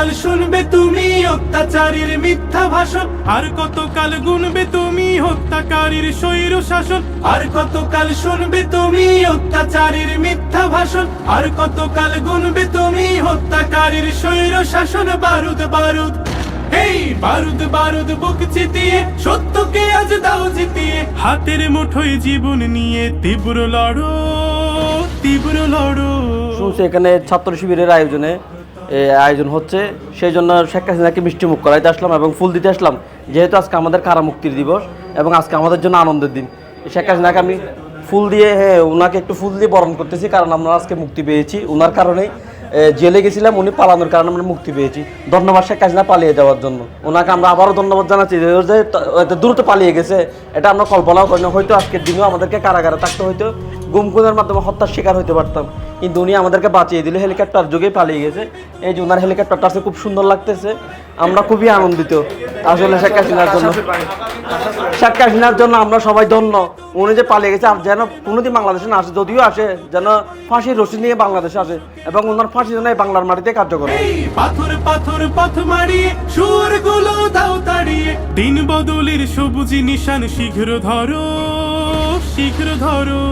কতকাল শুনবে তুমি অত্যাচারীর মিথ্যা ভাষণ। আর কতকাল গুনবে তুমি হত্যাকারীর স্বৈর শাসন। আর কতকাল শুনবে তুমি অত্যাচারীর মিথ্যা ভাষণ। আর কতকাল গুনবে তুমি হত্যাকারীর স্বৈর শাসন। বারুদ বারুদ এই বারুদ বারুদ, বুক চিতিয়ে সত্যকে আজ দাও জিতিয়ে। হাতের মুঠোয় জীবন নিয়ে তীব্র লড়ো তীব্র লড়ো। শুনছি এখানে ছাত্র শিবিরের আয়োজনে আয়োজন হচ্ছে। সেই জন্য শেখ হাসিনাকে মিষ্টি মুখ করাইতে আসলাম এবং ফুল দিতে আসলাম। যেহেতু আজকে আমাদের কারা মুক্তির দিবস এবং আজকে আমাদের জন্য আনন্দের দিন। শেখ হাসিনাকে আমি ফুল দিয়ে হ্যাঁ ওনাকে একটু ফুল দিয়ে বরণ করতেছি কারণ আমরা আজকে মুক্তি পেয়েছি। ওনার কারণেই জেলে গেছিলাম, উনি পালানোর কারণে আমরা মুক্তি পেয়েছি। ধন্যবাদ শেখ হাসিনা পালিয়ে যাওয়ার জন্য। ওনাকে আমরা আবারও ধন্যবাদ জানাচ্ছি যে দ্রুত পালিয়ে গেছে। এটা আমরা কল্পনাও করি না। হয়তো আজকের দিনেও আমাদেরকে কারাগারে থাকতে হয়তো গুমখুনের মাধ্যমে হত্যার শিকার হতে পারতাম। কিন্তু উনি আমাদেরকে বাঁচিয়ে দিল, হেলিকপ্টার যুগেই পালিয়ে গেছে। এই যে ওনার হেলিকপ্টারটা আছে, খুব সুন্দর লাগতেছে। আমরা খুবই আনন্দিত আসলে শেখ হাসিনার জন্য। শেখ হাসিনার জন্য আমরা সবাই ধন্য। উনি যে পালিয়ে গেছে, আর যেন কোনোদিন বাংলাদেশে না আসে, যদিও আসে, যেন ফাঁসির রশিদ নিয়ে বাংলাদেশে আসে, এবং ওনার ফাঁসি যেন বাংলার মাটিতে কার্যকর। পাথর পাথর, পথ মারিয়ে সুরগুলো দাও তাড়িয়ে। দিন বদলের সবুজি নিশান, শীঘ্র ধরো শীঘ্র ধরো।